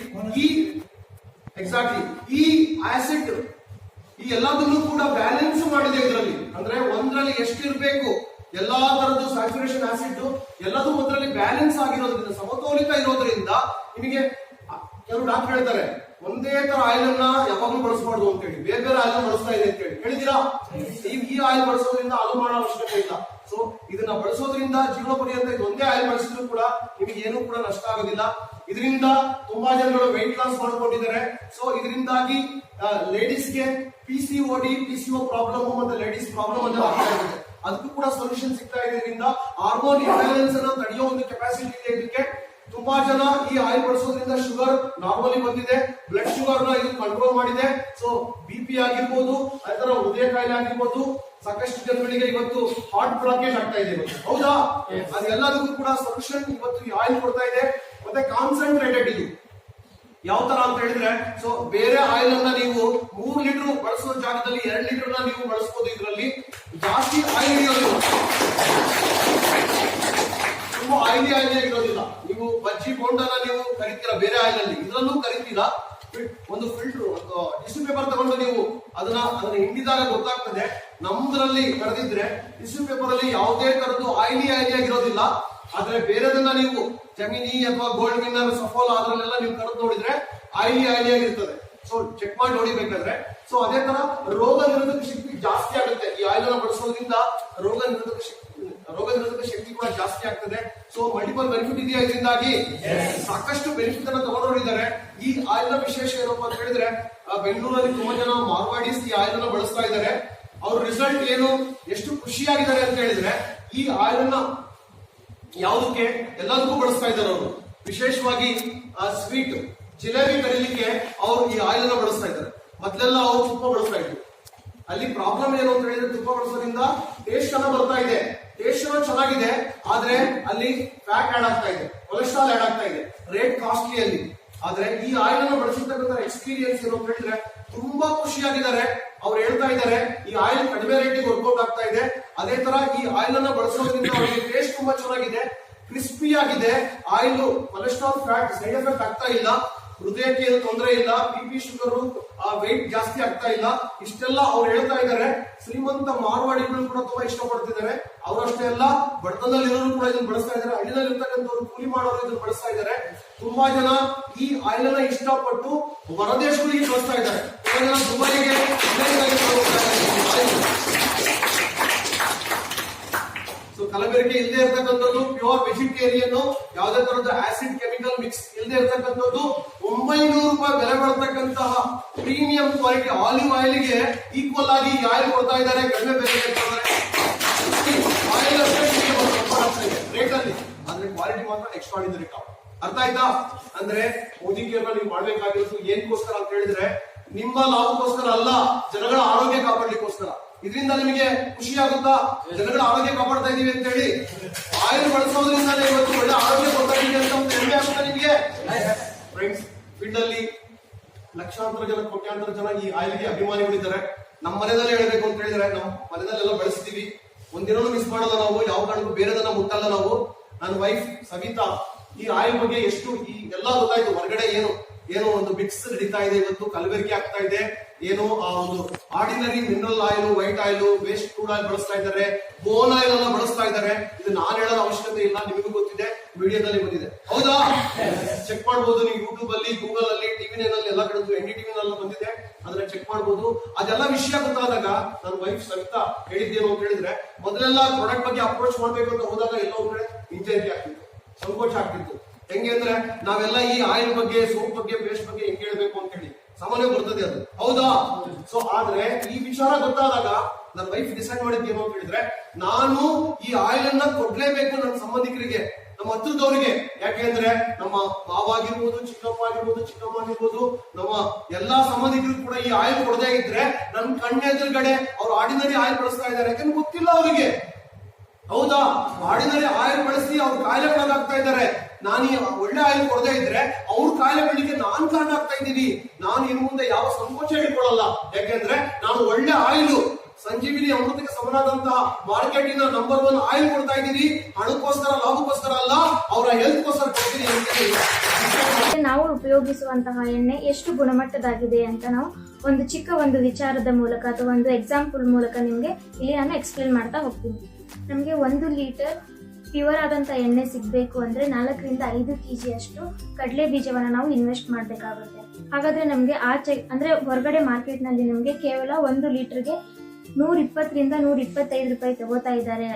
ಈ ಎಕ್ಸಾಕ್ಟ್ಲಿ ಈ ಆಸಿಡ್ ಈ ಎಲ್ಲದನ್ನು ಕೂಡ ಬ್ಯಾಲೆನ್ಸ್ ಮಾಡಿದೆ ಇದರಲ್ಲಿ. ಅಂದ್ರೆ ಒಂದರಲ್ಲಿ ಎಷ್ಟಿರ್ಬೇಕು ಎಲ್ಲಾ ತರದ್ದು ಸ್ಯಾಚುರೇಷನ್ ಆಸಿಡ್ ಎಲ್ಲದೂ ಒಂದರಲ್ಲಿ ಬ್ಯಾಲೆನ್ಸ್ ಆಗಿರೋದ್ರಿಂದ, ಸಮತೋಲಿತ ಇರೋದ್ರಿಂದ ನಿಮಗೆ ಕೆಲವು ಡಾಕ್ಟರ್ ಹೇಳ್ತಾರೆ, ಒಂದೇ ತರ ಆಯಿಲ್ ಅನ್ನ ಯಾವಾಗಲೂ ಬಳಸಬಾರ್ದು ಅಂತ ಹೇಳಿ ಬೇರೆ ಬೇರೆ ಆಯಿಲ್ ಬಳಸ್ತಾ ಇದೆ ಅಂತ ಹೇಳಿ ಹೇಳಿದೀರಾ ಈ ಆಯಿಲ್ ಬಳಸೋದ್ರಿಂದ ಅದು ಮಾಡೋ ಅವಶ್ಯಕತೆ ಇಲ್ಲ. ಸೊ ಇದನ್ನ ಬಳಸೋದ್ರಿಂದ ಜೀವನ ಪರ್ಯಂತ ಇದೊಂದೇ ಆಯಿಲ್ ಬಳಸಿದ್ರು ಕೂಡ ನಿಮಗೆ ಏನೂ ಕೂಡ ನಷ್ಟ ಆಗೋದಿಲ್ಲ. ಇದರಿಂದ ತುಂಬಾ ಜನಗಳು ವೆಯ್ಟ್ ಲಾಸ್ ಮಾಡ್ಕೊಂಡಿದ್ದಾರೆ. ಸೊ ಇದರಿಂದಾಗಿ ಲೇಡೀಸ್ಗೆ P C O D P C O problem ಮತ್ತೆ ಲೇಡೀಸ್ ಪ್ರಾಬ್ಲಮ್ ಅಂತ ಅದಕ್ಕೂ ಕೂಡ ಸೊಲ್ಯೂಷನ್ ಸಿಗ್ತಾ ಇದೆ. ಇದರಿಂದ ಹಾರ್ಮೋನ್ ಇಂಬ್ಯಾಲೆನ್ಸ್ ಅನ್ನು ತಡೆಯೋ ಒಂದು ಕೆಪಾಸಿಟಿ ಇದೆ ಇದಕ್ಕೆ. ತುಂಬಾ ಜನ ಈ ಆಯಿಲ್ ಬಳಸೋದ್ರಿಂದ ಶುಗರ್ ನಾರ್ಮಲಿ ಬಂದಿದೆ ಬ್ಲಡ್ ಶುಗರ್ನ ಇದು ಕಂಟ್ರೋಲ್ ಮಾಡಿದೆ. ಸೊ ಬಿ ಪಿ ಆಗಿರ್ಬೋದು ಅದರ ಹೃದಯ ಕಾಯಿಲೆ ಆಗಿರ್ಬೋದು ಸಾಕಷ್ಟು ಜನಗಳಿಗೆ ಇವತ್ತು ಹಾರ್ಟ್ ಬ್ಲಾಕೇಜ್ ಆಗ್ತಾ ಇದೆ ಹೌದಾ? ಅದೆಲ್ಲದಕ್ಕೂ ಕೂಡ ಸೊಲ್ಯೂಷನ್ ಇವತ್ತು ಈ ಆಯಿಲ್ ಕೊಡ್ತಾ ಇದೆ. ಮತ್ತೆ ಕಾನ್ಸಂಟ್ರೇಟೆಡ್ ಇದು. ಯಾವ ತರ ಅಂತ ಹೇಳಿದ್ರೆ ಸೊ ಬೇರೆ ಆಯಿಲ್ ಅನ್ನ ನೀವು ಮೂರು ಲೀಟರ್ ಬಳಸೋ ಜಾಗದಲ್ಲಿ ಎರಡು ಲೀಟರ್ನ ನೀವು ಬಳಸಬಹುದು ಇದರಲ್ಲಿ. ಜಾಸ್ತಿ ಆಯಿಲ್ ತುಂಬಾ ಆಯಿಲಿ ಆಯಿಲಿ ಆಗಿರೋದಿಲ್ಲ ನೀವು ಬಜ್ಜಿ ಬೋಂಡನ ನೀವು ಕರಿತೀರ, ಬೇರೆ ಆಯಿಲ್ ಅಲ್ಲಿ. ಇದ್ರಲ್ಲೂ ಕರಿತೀರಾ. ಒಂದು ಫಿಲ್ಟರ್ ಒಂದು ಟಿಶ್ಯೂ ಪೇಪರ್ ತಗೊಂಡು ನೀವು ಅದನ್ನ ಅದನ್ನ ಹಿಂಡಿದಾಗ ಗೊತ್ತಾಗ್ತದೆ. ನಮ್ದ್ರಲ್ಲಿ ಕರೆದಿದ್ರೆ ಟಿಶ್ಯೂ ಪೇಪರ್ ಅಲ್ಲಿ ಯಾವುದೇ ತರದ್ದು ಆಯಿಲಿ ಆಯಿಲಿ ಆಗಿರೋದಿಲ್ಲ. ಆದ್ರೆ ಬೇರೆದನ್ನ ನೀವು ಜಮಿನಿ ಅಥವಾ ಗೋಲ್ಡ್ ವಿನ್ನರ್ ಸಫೋಲ್ ಅದ್ರಲ್ಲೆಲ್ಲ ನೀವು ಕರೆದು ನೋಡಿದ್ರೆ ಆಯಿಲಿ ಆಯಿಲಿ ಆಗಿರ್ತದೆ. ಸೊ ಚೆಕ್ ಮಾಡಿ ನೋಡಿಬೇಕಾದ್ರೆ. ಸೊ ಅದೇ ತರ ರೋಗ ನಿರೋಧಕ ಶಕ್ತಿ ಜಾಸ್ತಿ ಆಗುತ್ತೆ. ಈ ಆಯಿಲ್ ಅನ್ನ ಬಳಸೋದ್ರಿಂದ ರೋಗ ನಿರೋಧಕ ಶಕ್ತಿ ರೋಗ ನಿರೋಧಕ ಶಕ್ತಿ ಕೂಡ ಜಾಸ್ತಿ ಆಗ್ತದೆ. ಸೊ ಮಲ್ಟಿಪಲ್ ಬೆನಿಫಿಟ್ ಇದೆಯಾ ಇದರಿಂದಾಗಿ? ಸಾಕಷ್ಟು ಬೆನಿಫಿಟ್ ಅನ್ನ ತಗೊಂಡೋಗಿದ್ದಾರೆ ಈ ಆಯಿಲ್ನ ವಿಶೇಷ ಏನಪ್ಪಾ ಅಂತ ಹೇಳಿದ್ರೆ ಬೆಂಗಳೂರಲ್ಲಿ ತುಂಬಾ ಜನ ಮಾರ್ವಾಡಿಸ್ ಈ ಆಯಿಲ್ ಅನ್ನ ಬಳಸ್ತಾ ಇದ್ದಾರೆ. ಅವ್ರ ರಿಸಲ್ಟ್ ಏನು? ಎಷ್ಟು ಖುಷಿಯಾಗಿದ್ದಾರೆ ಅಂತ ಹೇಳಿದ್ರೆ ಈ ಆಯಿಲ್ ಅನ್ನ ಯಾವುದಕ್ಕೆ? ಎಲ್ಲದಕ್ಕೂ ಬಳಸ್ತಾ ಇದ್ದಾರೆ ಅವರು. ವಿಶೇಷವಾಗಿ ಸ್ವೀಟ್ ಜಿಲೇಬಿ ಕರೀಲಿಕ್ಕೆ ಅವರು ಈ ಆಯಿಲ್ ಅನ್ನ ಬಳಸ್ತಾ ಇದ್ದಾರೆ. ಮೊದಲೆಲ್ಲ ಅವರು ತುಪ್ಪ ಬಳಸ್ತಾ ಇದ್ರು. ಅಲ್ಲಿ ಪ್ರಾಬ್ಲಮ್ ಏನು ಅಂತ ಹೇಳಿದ್ರೆ ತುಪ್ಪ ಬಳಸೋದ್ರಿಂದ ಟೇಸ್ಟ್ ಅನ್ನ ಬರ್ತಾ ಇದೆ. ಟೇಸ್ಟ್ ಚೆನ್ನಾಗಿದೆ, ಆದ್ರೆ ಅಲ್ಲಿ ಫ್ಯಾಟ್ ಆಡ್ ಆಗ್ತಾ ಇದೆ ಕೊಲೆಸ್ಟ್ರಾಲ್ ಆಡ್ ಆಗ್ತಾ ಇದೆ ರೇಟ್ ಕಾಸ್ಟ್ಲಿ ಅಲ್ಲಿ. ಆದ್ರೆ ಈ ಆಯಿಲ್ ಅನ್ನು ಬಳಸಿರ್ತಕ್ಕಂಥ ಎಕ್ಸ್ಪೀರಿಯನ್ಸ್ ಇರೋ ಹೇಳಿದ್ರೆ ತುಂಬಾ ಖುಷಿಯಾಗಿದ್ದಾರೆ. ಅವ್ರು ಹೇಳ್ತಾ ಇದ್ದಾರೆ, ಈ ಆಯಿಲ್ ಕಡಿಮೆ ರೇಟಿಗೆ ವರ್ಕೌಟ್ ಆಗ್ತಾ ಇದೆ. ಅದೇ ತರ ಈ ಆಯಿಲ್ ಅನ್ನ ಬಳಸೋದ್ರಿಂದ ಅವರಿಗೆ ಟೇಸ್ಟ್ ತುಂಬಾ ಚೆನ್ನಾಗಿದೆ ಕ್ರಿಸ್ಪಿ ಆಗಿದೆ. Oil cholesterol fat side effect ಆಗ್ತಾ ಇಲ್ಲ. ಹೃದಯಕ್ಕೆ ಏನು ತೊಂದರೆ ಇಲ್ಲ ಬಿ ಪಿ ಆ ವೆಯ್ಟ್ ಜಾಸ್ತಿ ಆಗ್ತಾ ಇಲ್ಲ, ಇಷ್ಟೆಲ್ಲ ಅವ್ರು ಹೇಳ್ತಾ ಇದ್ದಾರೆ ಶ್ರೀಮಂತ ಮಾರ್ವಾಡಿಗಳು ಕೂಡ ತುಂಬಾ ಇಷ್ಟಪಡ್ತಿದ್ದಾರೆ. ಅವರಷ್ಟೇ ಅಲ್ಲ ಬಡತನದಲ್ಲಿ ಇರೋರು ಕೂಡ ಇದನ್ನು ಬಳಸ್ತಾ ಇದ್ದಾರೆ ಹಳ್ಳಿನಲ್ಲಿ ಇರ್ತಕ್ಕಂಥವ್ರು ಕೂಲಿ ಮಾಡೋರು ಇದನ್ನು ಬಳಸ್ತಾ ಇದ್ದಾರೆ ತುಂಬಾ ಜನ ಈ ಆಯಿಲ್ ಅನ್ನ ಇಷ್ಟಪಟ್ಟು ಹೊರದೇಶಗಳಿಗೆ ಬಳಸ್ತಾ ಇದ್ದಾರೆ ದುಬೈಗೆ. ಸೊ ಕಲಬೆರಕೆ ಇಲ್ಲದೆ ಇರ್ತಕ್ಕಂಥದ್ದು ಪ್ಯೂರ್ ವೆಜಿಟೇರಿಯನ್ ಯಾವುದೇ ತರಹದ ಆಸಿಡ್ ಕೆಮಿಕಲ್ ಮಿಕ್ಸ್ ಇಲ್ಲದೆ ಇರತಕ್ಕಂಥದ್ದು, ಒಂಬೈನೂರು ರೂಪಾಯಿ ಬೆಲೆ ಬರ್ತಕ್ಕಂತಹ ಪ್ರೀಮಿಯಂ ಕ್ವಾಲಿಟಿ ಆಲಿವ್ ಆಯಿಲ್ಗೆ ಈಕ್ವಲ್ ಆಗಿ ಈ ಆಯಿಲ್ ಕೊಡ್ತಾ ಇದ್ದಾರೆ. ಕಡಿಮೆ ಬೆಲೆ ಆಯಿಲ್ ರೇಟ್ ಅಲ್ಲಿ. ಕ್ವಾಲಿಟಿ ಮಾತ್ರ ಎಕ್ಸ್ಟ್ರಾಡಿನರಿ ಟಾಪ್ ಅರ್ಥ ಆಯ್ತಾ? ಅಂದ್ರೆ ಮೋದಿ ನೀವು ಮಾಡ್ಬೇಕಾಗಿರೋದು ಏನ್ಗೋಸ್ಕರ ಅಂತ ಹೇಳಿದ್ರೆ, ನಿಮ್ಮ ಲಾಭಕ್ಕೋಸ್ಕರ ಅಲ್ಲ, ಜನಗಳ ಆರೋಗ್ಯ ಕಾಪಾಡ್ಲಿಕ್ಕೋಸ್ಕರ. ಇದರಿಂದ ನಿಮಗೆ ಖುಷಿಯಾಗುತ್ತಾ ಜನಗಳ ಆರೋಗ್ಯ ಕಾಪಾಡ್ತಾ ಇದೀವಿ ಅಂತ ಹೇಳಿ ಆಯಿಲ್ ಬಳಸೋದ್ರಿಂದ ಇವತ್ತು ಒಳ್ಳೆ ಆರೋಗ್ಯ ಕೊಡ್ತಾ ಇದೀವಿ ಅಂತ ಒಂದು ಹೆಮ್ಮೆ ನಿಮಗೆ. ಫ್ರೆಂಡ್ಸ್ ಫೀಲ್ಡ್ ಅಲ್ಲಿ ಲಕ್ಷಾಂತರ ಜನ, ಕೋಟ್ಯಾಂತರ ಜನ ಈ ಆಯಿಲ್ಗೆ ಅಭಿಮಾನಿಗಳಿದ್ದಾರೆ ನಮ್ಮ ಮನೆಯಲ್ಲೇ ಹೇಳಬೇಕು ಅಂತ ಹೇಳಿದ್ರೆ ನಮ್ಮ ಮನೆಯಲ್ಲೆಲ್ಲ ಬಳಸ್ತೀವಿ. ಒಂದಿನೂ ಮಿಸ್ ಮಾಡಲ್ಲ ನಾವು, ಯಾವ ಕಾರಣಕ್ಕೂ ಬೇರೆದನ್ನ ಮುಟ್ಟಲ್ಲ ನಾವು. ನನ್ನ ವೈಫ್ ಸವಿತಾ, ಈ ಆಯಿಲ್ ಬಗ್ಗೆ ಎಷ್ಟು ಈ ಎಲ್ಲ ಗೊತ್ತಾಯ್ತು. ಹೊರಗಡೆ ಏನು ಏನು ಒಂದು ಮಿಕ್ಸ್ ನಡೀತಾ ಇದೆ ಇವತ್ತು, ಕಲಬೆರಕೆ ಆಗ್ತಾ ಇದೆ. ಏನು ಆ ಒಂದು ordinary mineral oil, white oil waste crude oil ಬಳಸ್ತಾ ಇದ್ದಾರೆ. ಬೋನ್ ಆಯಿಲ್ ಅನ್ನ ಬಳಸ್ತಾ ಇದ್ದಾರೆ. ಇದು ನಾನು ಹೇಳೋ ಅವಶ್ಯಕತೆ ಇಲ್ಲ, ನಿಮಗೂ ಗೊತ್ತಿದೆ, ವಿಡಿಯೋದಲ್ಲಿ ಬಂದಿದೆ. ಹೌದಾ? ಚೆಕ್ ಮಾಡಬಹುದು ನೀವು ಯೂಟ್ಯೂಬ್ ಅಲ್ಲಿ ಗೂಗಲ್ ಅಲ್ಲಿ ಟಿವಿ ನಲ್ಲಿ ಎಲ್ಲ ಕಡೆ ಎನ್ ಡಿ ಟಿವಿ ನಲ್ಲಿ ಬಂದಿದೆ. ಅದನ್ನ ಚೆಕ್ ಮಾಡಬಹುದು ಅದೆಲ್ಲ ವಿಷಯ ಗೊತ್ತಾದಾಗ ನನ್ನ ವೈಫ್ ಸವಿತಾ ಹೇಳಿದ್ದೇನು ಅಂತ ಹೇಳಿದ್ರೆ, ಮೊದಲೆಲ್ಲ ಪ್ರಾಡಕ್ಟ್ ಬಗ್ಗೆ ಅಪ್ರೋಚ್ ಮಾಡ್ಬೇಕು ಅಂತ ಹೋದಾಗ ಎಲ್ಲೋ ಕಡೆ ಇಂಜರಿ ಆಗ್ತಿತ್ತು, ಸಂಕೋಚ ಆಗ್ತಿತ್ತು. ಹೆಂಗೆ ಅಂದ್ರೆ ನಾವೆಲ್ಲ ಈ ಆಯಿಲ್ ಬಗ್ಗೆ ಸೋಪ್ ಬಗ್ಗೆ ಪೇಸ್ಟ್ ಬಗ್ಗೆ ಹೆಂಗ್ ಹೇಳ್ಬೇಕು ಅಂತ ಹೇಳಿ ಸಾಮಾನ್ಯ ಬರ್ತದೆ ಅದು. ಹೌದಾ? ಸೊ ಆದ್ರೆ ಈ ವಿಚಾರ ಗೊತ್ತಾದಾಗ ನನ್ನ ವೈಫ್ ಡಿಸೈಡ್ ಮಾಡಿದ್ ಏನು ಅಂತ ಹೇಳಿದ್ರೆ, ನಾನು ಈ ಆಯಿಲ್ ಅನ್ನ ಕೊಡ್ಲೇಬೇಕು ನನ್ನ ಸಂಬಂಧಿಕರಿಗೆ, ನಮ್ಮ ಹತ್ರದವರಿಗೆ. ಯಾಕೆಂದ್ರೆ ನಮ್ಮ ಮಾವ ಆಗಿರ್ಬೋದು ಚಿಕ್ಕಪ್ಪ ಆಗಿರ್ಬೋದು ಚಿಕ್ಕಮ್ಮ ಆಗಿರ್ಬೋದು ನಮ್ಮ ಎಲ್ಲಾ ಸಂಬಂಧಿಕರು ಕೂಡ ಈ ಆಯಿಲ್ ಕೊಡದೇ ಇದ್ರೆ ನನ್ನ ಕಣ್ಣೆದುರುಗಡೆ ಅವ್ರು ಆರ್ಡಿನರಿ ಆಯಿಲ್ ಬಳಸ್ತಾ ಇದ್ದಾರೆ ಯಾಕಂದ್ರೆ ಗೊತ್ತಿಲ್ಲ ಅವರಿಗೆ. ಹೌದಾ? ಆರ್ಡಿನರಿ ಆಯಿಲ್ ಬಳಸಿ ಅವ್ರು ಕಾಯಿಲೆ ಒಳಗಾಗ್ತಾ ಇದ್ದಾರೆ. ನಾನು ಒಳ್ಳೆ ಆಯಿಲ್ ಕೊಡದೇ ಇದ್ರೆ ಅವ್ರ ಕಾಯಿಲೆ ಬೆಳಿಗ್ಗೆ ನಾನು ಕಾರಣ ಆಗ್ತಾ ಇದ್ದೀನಿ. ನಾನು ಇನ್ನು ಮುಂದೆ ಯಾವ ಸಂಕೋಚ ಹಿಡ್ಕೊಳ್ಳಲ್ಲ ಯಾಕೆಂದ್ರೆ ನಾನು ಒಳ್ಳೆ ಆಯಿಲ್. ಸಂಜೀವಿನಿ ಅಮೃತಕ್ಕೆ ಸಮನಾದಂತಹ ಮಾರ್ಕೆಟಿನ ನಂಬರ್ ಒನ್ ಆಯಿಲ್ ಕೊಡ್ತಾ ಇದ್ದೀನಿ. ಹಣಕ್ಕೋಸ್ಕರ, ಲಾಭಕ್ಕೋಸ್ಕರ ಅಲ್ಲ, ಅವರ ಹೆಲ್ತ್ಗೋಸ್ಕರ ಕೊಡ್ತೀನಿ ಅಂತ ನಾವು ಉಪಯೋಗಿಸುವಂತಹ ಎಣ್ಣೆ ಎಷ್ಟು ಗುಣಮಟ್ಟದಾಗಿದೆ ಅಂತ ನಾವು ಒಂದು ಚಿಕ್ಕ ಒಂದು ವಿಚಾರದ ಮೂಲಕ ಅಥವಾ ಒಂದು ಎಕ್ಸಾಂಪಲ್ ಮೂಲಕ ನಿಮಗೆ ಇಲ್ಲಿ ನಾನು ಎಕ್ಸ್ಪ್ಲೇನ್ ಮಾಡ್ತಾ ಹೋಗ್ತೀನಿ. ನಮಗೆ ಒಂದು ಲೀಟರ್ ಪ್ಯೂರ್ ಆದಂಥ ಎಣ್ಣೆ ಸಿಗಬೇಕು ಅಂದರೆ ನಾಲ್ಕರಿಂದ ಐದು ಕೆ ಜಿಯಷ್ಟು ಕಡಲೆ ಬೀಜವನ್ನು ನಾವು ಇನ್ವೆಸ್ಟ್ ಮಾಡಬೇಕಾಗುತ್ತೆ. ಹಾಗಾದರೆ ನಮಗೆ ಆಚೆ ಅಂದರೆ ಹೊರಗಡೆ ಮಾರ್ಕೆಟ್ನಲ್ಲಿ ನಮಗೆ ಕೇವಲ ಒಂದು ಲೀಟರ್ಗೆ ನೂರ ಇಪ್ಪತ್ತರಿಂದ ನೂರ ಇಪ್ಪತ್ತೈದು ರೂಪಾಯಿ ತಗೋತಾ ಇದ್ದಾರೆ